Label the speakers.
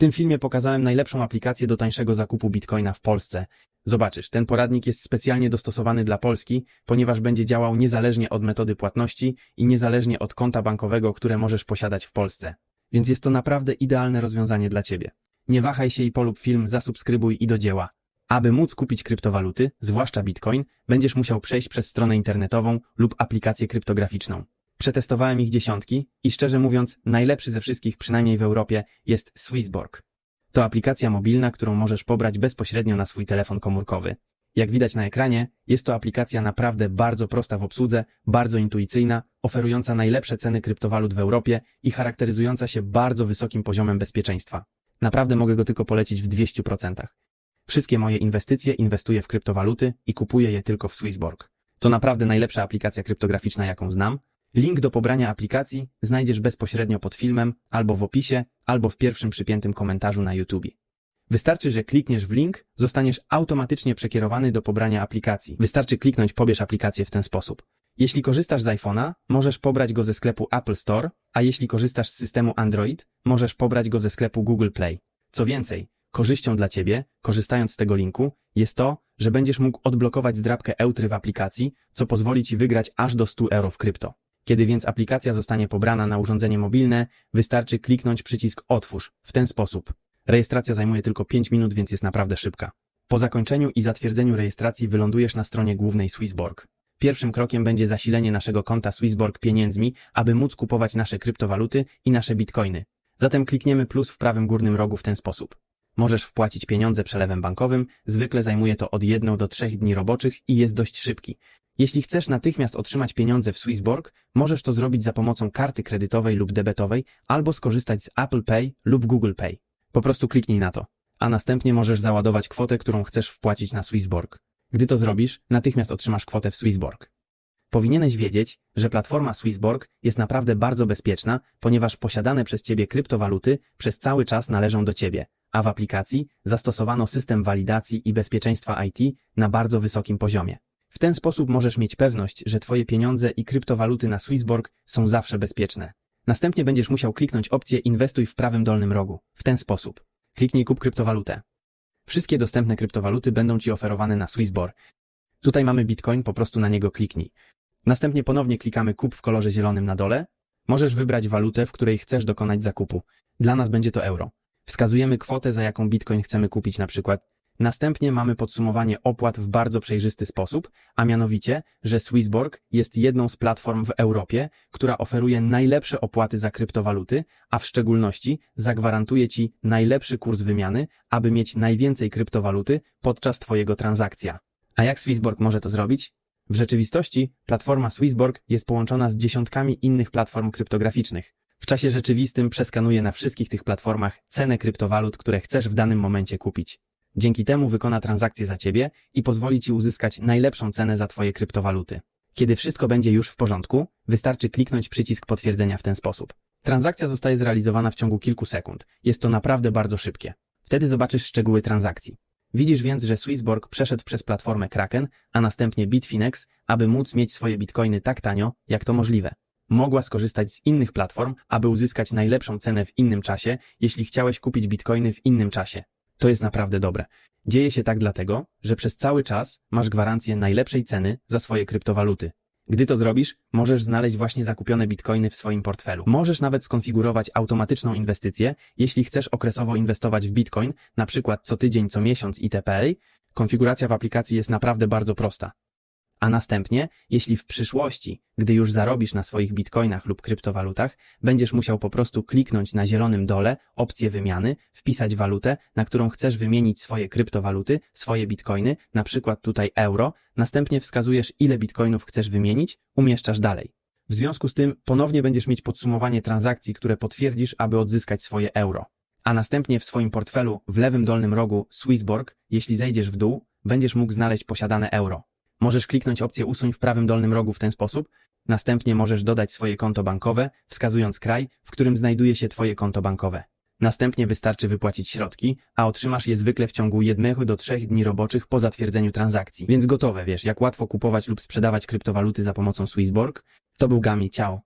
Speaker 1: tym filmie pokazałem najlepszą aplikację do tańszego zakupu bitcoina w Polsce. Zobaczysz, ten poradnik jest specjalnie dostosowany dla Polski, ponieważ będzie działał niezależnie od metody płatności i niezależnie od konta bankowego, które możesz posiadać w Polsce. Więc jest to naprawdę idealne rozwiązanie dla Ciebie. Nie wahaj się i polub film, zasubskrybuj i do dzieła. Aby móc kupić kryptowaluty, zwłaszcza bitcoin, będziesz musiał przejść przez stronę internetową lub aplikację kryptograficzną. Przetestowałem ich dziesiątki i szczerze mówiąc, najlepszy ze wszystkich, przynajmniej w Europie, jest Swissborg. To aplikacja mobilna, którą możesz pobrać bezpośrednio na swój telefon komórkowy. Jak widać na ekranie, jest to aplikacja naprawdę bardzo prosta w obsłudze, bardzo intuicyjna, oferująca najlepsze ceny kryptowalut w Europie i charakteryzująca się bardzo wysokim poziomem bezpieczeństwa. Naprawdę mogę go tylko polecić w 200%. Wszystkie moje inwestycje inwestuję w kryptowaluty i kupuję je tylko w Swissborg. To naprawdę najlepsza aplikacja kryptograficzna, jaką znam. Link do pobrania aplikacji znajdziesz bezpośrednio pod filmem, albo w opisie, albo w pierwszym przypiętym komentarzu na YouTube. Wystarczy, że klikniesz w link, zostaniesz automatycznie przekierowany do pobrania aplikacji. Wystarczy kliknąć pobierz aplikację w ten sposób. Jeśli korzystasz z iPhone'a, możesz pobrać go ze sklepu Apple Store, a jeśli korzystasz z systemu Android, możesz pobrać go ze sklepu Google Play. Co więcej, korzyścią dla Ciebie, korzystając z tego linku, jest to, że będziesz mógł odblokować zdrabkę Eutry w aplikacji, co pozwoli Ci wygrać aż do 100 euro w krypto. Kiedy więc aplikacja zostanie pobrana na urządzenie mobilne, wystarczy kliknąć przycisk Otwórz w ten sposób. Rejestracja zajmuje tylko 5 minut, więc jest naprawdę szybka. Po zakończeniu i zatwierdzeniu rejestracji wylądujesz na stronie głównej Swissborg. Pierwszym krokiem będzie zasilenie naszego konta Swissborg pieniędzmi, aby móc kupować nasze kryptowaluty i nasze bitcoiny. Zatem klikniemy plus w prawym górnym rogu w ten sposób. Możesz wpłacić pieniądze przelewem bankowym, zwykle zajmuje to od 1 do 3 dni roboczych i jest dość szybki. Jeśli chcesz natychmiast otrzymać pieniądze w Swissborg, możesz to zrobić za pomocą karty kredytowej lub debetowej albo skorzystać z Apple Pay lub Google Pay. Po prostu kliknij na to, a następnie możesz załadować kwotę, którą chcesz wpłacić na Swissborg. Gdy to zrobisz, natychmiast otrzymasz kwotę w Swissborg. Powinieneś wiedzieć, że platforma Swissborg jest naprawdę bardzo bezpieczna, ponieważ posiadane przez Ciebie kryptowaluty przez cały czas należą do Ciebie, a w aplikacji zastosowano system walidacji i bezpieczeństwa IT na bardzo wysokim poziomie. W ten sposób możesz mieć pewność, że Twoje pieniądze i kryptowaluty na Swissborg są zawsze bezpieczne. Następnie będziesz musiał kliknąć opcję Inwestuj w prawym dolnym rogu. W ten sposób. Kliknij Kup kryptowalutę. Wszystkie dostępne kryptowaluty będą Ci oferowane na Swissborg. Tutaj mamy Bitcoin, po prostu na niego kliknij. Następnie ponownie klikamy Kup w kolorze zielonym na dole. Możesz wybrać walutę, w której chcesz dokonać zakupu. Dla nas będzie to euro. Wskazujemy kwotę, za jaką Bitcoin chcemy kupić na przykład. Następnie mamy podsumowanie opłat w bardzo przejrzysty sposób, a mianowicie, że Swissborg jest jedną z platform w Europie, która oferuje najlepsze opłaty za kryptowaluty, a w szczególności zagwarantuje Ci najlepszy kurs wymiany, aby mieć najwięcej kryptowaluty podczas Twojego transakcja. A jak Swissborg może to zrobić? W rzeczywistości platforma Swissborg jest połączona z dziesiątkami innych platform kryptograficznych. W czasie rzeczywistym przeskanuje na wszystkich tych platformach cenę kryptowalut, które chcesz w danym momencie kupić. Dzięki temu wykona transakcję za Ciebie i pozwoli Ci uzyskać najlepszą cenę za Twoje kryptowaluty. Kiedy wszystko będzie już w porządku, wystarczy kliknąć przycisk potwierdzenia w ten sposób. Transakcja zostaje zrealizowana w ciągu kilku sekund. Jest to naprawdę bardzo szybkie. Wtedy zobaczysz szczegóły transakcji. Widzisz więc, że Swissborg przeszedł przez platformę Kraken, a następnie Bitfinex, aby móc mieć swoje bitcoiny tak tanio, jak to możliwe. Mogła skorzystać z innych platform, aby uzyskać najlepszą cenę w innym czasie, jeśli chciałeś kupić bitcoiny w innym czasie. To jest naprawdę dobre. Dzieje się tak dlatego, że przez cały czas masz gwarancję najlepszej ceny za swoje kryptowaluty. Gdy to zrobisz, możesz znaleźć właśnie zakupione bitcoiny w swoim portfelu. Możesz nawet skonfigurować automatyczną inwestycję, jeśli chcesz okresowo inwestować w bitcoin, na przykład co tydzień, co miesiąc itp. Konfiguracja w aplikacji jest naprawdę bardzo prosta. A następnie, jeśli w przyszłości, gdy już zarobisz na swoich bitcoinach lub kryptowalutach, będziesz musiał po prostu kliknąć na zielonym dole opcję wymiany, wpisać walutę, na którą chcesz wymienić swoje kryptowaluty, swoje bitcoiny, na przykład tutaj euro, następnie wskazujesz ile bitcoinów chcesz wymienić, umieszczasz dalej. W związku z tym ponownie będziesz mieć podsumowanie transakcji, które potwierdzisz, aby odzyskać swoje euro. A następnie w swoim portfelu w lewym dolnym rogu Swissborg, jeśli zejdziesz w dół, będziesz mógł znaleźć posiadane euro. Możesz kliknąć opcję usuń w prawym dolnym rogu w ten sposób. Następnie możesz dodać swoje konto bankowe, wskazując kraj, w którym znajduje się Twoje konto bankowe. Następnie wystarczy wypłacić środki, a otrzymasz je zwykle w ciągu jednego do trzech dni roboczych po zatwierdzeniu transakcji. Więc gotowe, wiesz, jak łatwo kupować lub sprzedawać kryptowaluty za pomocą Swissborg? To był Gami, ciao.